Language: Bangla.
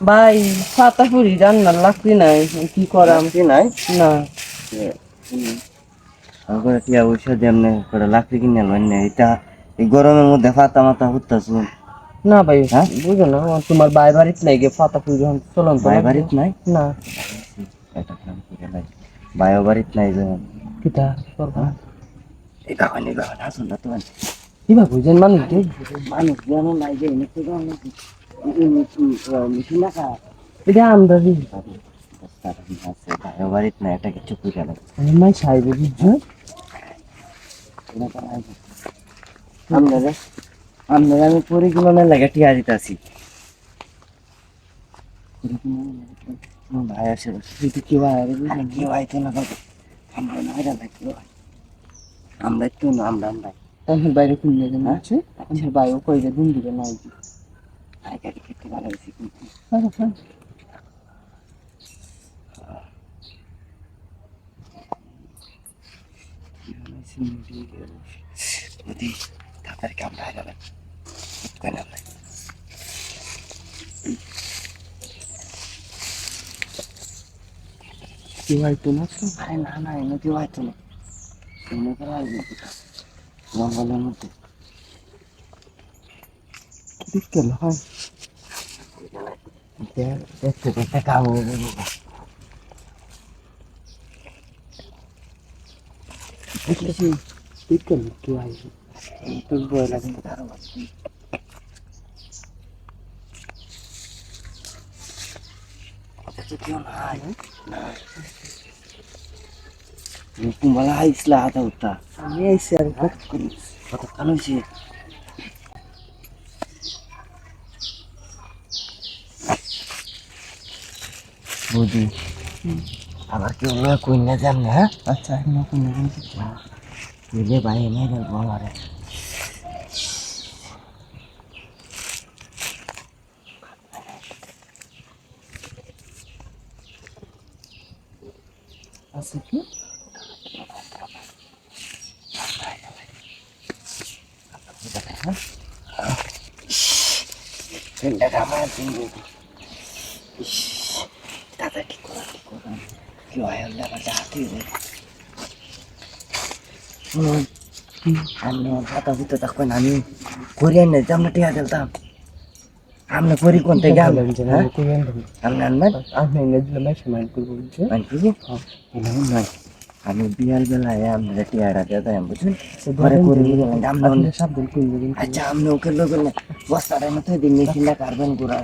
ভাই ছাতা পুরি রান্নার লাগতি নাই কি করাম? কি নাই? না। তারপরে টিয়া পয়সা দিয়ে এমনি করে লাকড়ি কিনে এটা এই গরমের মধ্যে ফাতা মাথা হুত্তাছুন না ভাই হ্যাঁ? বুঝো না তোমার বাই বাড়িতে নাই গে ফাতা পুরি যখন চলন তো ভাই নাই? না। এটা কাম করে লাই ভাইও বাড়িত নাই যে। কিটা করবা এই বাবা নেই বাবা আসুন না তোমার। কিবা বুঝেন মানুষ কে মানুষ যেন নাই যে এনে তো মিশিন না খা এটা আন্দাজি। ভাইও নাই এটা কিছু করে আমি মাই সাইবে বুঝছ? আপনারা আপনারা আমি পরিকল্পনা লাগে টিয়া দিতেছি। ভাই আসে যদি কেউ আয় কেউ আইতো না বাবা আমরা না এরা না কেউ আমরা একটু না আমরা আমরা। আমি বাইরে কিনে দেন আছে আমি বাইরে কইলে দিন দিবে নাই আই গাড়ি খেতে ভালো হয়েছে কিন্তু। যদি তাড়াতাড়ি কামড়া যাবে। কেন আমরা কেউ আইতো না তো? আরে না না এনে কেউ আইতো না। এনে কেউ আসবে জঙ্গলের মধ্যে। কেন হয়। দেখতে দেখতে কাম হয়ে যাবে দেখেছি কেন কেউ আইবে তোর বই লাগে আরও কেউ নাই কুম্বালা আইসলা হাতা উঠতা আমি আইসি আর কত কালো হয়েছে বুঝি আবার কেউ লয় কই না জান না হ্যাঁ আচ্ছা এখন কোন তুইলে ভাই এনে গেল আমারে আছে কি? দাদা কি করা কি করা কি হয় আমার হাতে আমি কথা ভিতরে থাকবেন আমি করি আনি যে আমরা টিয়া খেলতাম আমরা করি কোন থেকে বলেন যে না? কই আনবেন আনবেন? আমি এনে দিলে সমান করব বুঝছ আনবি এমন নয় আমি বিয়াল বেলায় আমরা টিয়ারা দিয়ে দেয় বুঝুন ঘরে করে আমরা আপনি সাবধান আচ্ছা আপনি ওকে দিন মেশিনটা কারবেন ঘোরা